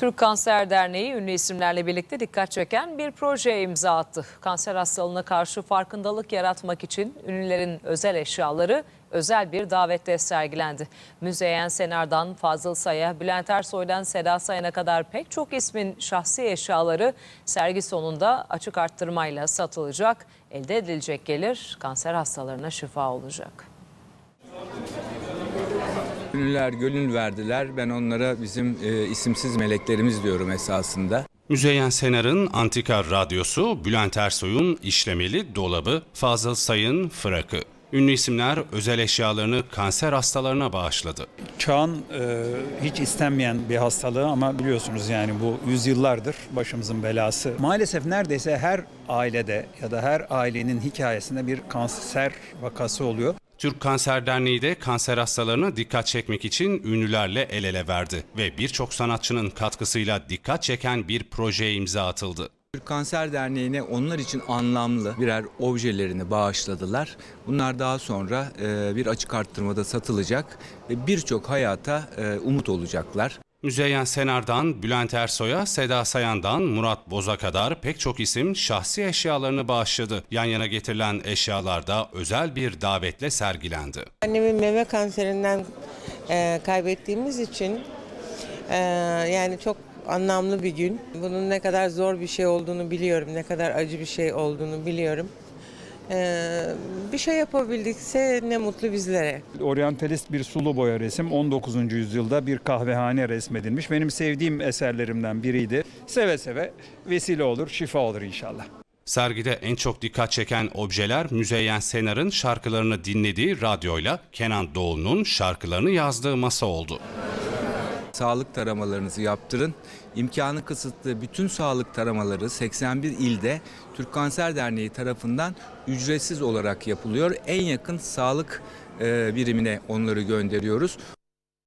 Türk Kanser Derneği ünlü isimlerle birlikte dikkat çeken bir projeye imza attı. Kanser hastalığına karşı farkındalık yaratmak için ünlülerin özel eşyaları özel bir davette sergilendi. Müzeyyen Senar'dan Fazıl Say'a, Bülent Ersoy'dan Seda Sayan'a kadar pek çok ismin şahsi eşyaları sergi sonunda açık arttırmayla satılacak. Elde edilecek gelir kanser hastalarına şifa olacak. Ünlüler gönül verdiler. Ben onlara bizim e, isimsiz meleklerimiz diyorum esasında. Müzeyyen Senar'ın Antika Radyosu, Bülent Ersoy'un işlemeli dolabı, Fazıl Say'ın frakı. Ünlü isimler özel eşyalarını kanser hastalarına bağışladı. Çağın e, hiç istenmeyen bir hastalığı ama biliyorsunuz yani bu yüzyıllardır başımızın belası. Maalesef neredeyse her ailede ya da her ailenin hikayesinde bir kanser vakası oluyor. Türk Kanser Derneği de kanser hastalarına dikkat çekmek için ünlülerle el ele verdi ve birçok sanatçının katkısıyla dikkat çeken bir projeye imza atıldı. Türk Kanser Derneği'ne onlar için anlamlı birer objelerini bağışladılar. Bunlar daha sonra e, bir açık arttırmada satılacak ve birçok hayata e, umut olacaklar. Müzeyyen Senar'dan Bülent Ersoy'a, Seda Sayan'dan Murat Boz'a kadar pek çok isim şahsi eşyalarını bağışladı. Yan yana getirilen eşyalarda özel bir davetle sergilendi. Annemi meme kanserinden e, kaybettiğimiz için e, yani çok anlamlı bir gün. Bunun ne kadar zor bir şey olduğunu biliyorum, ne kadar acı bir şey olduğunu biliyorum. E, bir şey yapabildikse ne mutlu bizlere. Oryantalist bir sulu boya resim 19. yüzyılda bir kahvehane resmedilmiş. Benim sevdiğim eserlerimden biriydi. Seve seve vesile olur, şifa olur inşallah. Sergide en çok dikkat çeken objeler Müzeyyen Senar'ın şarkılarını dinlediği radyoyla Kenan Doğulu'nun şarkılarını yazdığı masa oldu. Sağlık taramalarınızı yaptırın. İmkanı kısıtlı bütün sağlık taramaları 81 ilde Türk Kanser Derneği tarafından ücretsiz olarak yapılıyor. En yakın sağlık e, birimine onları gönderiyoruz.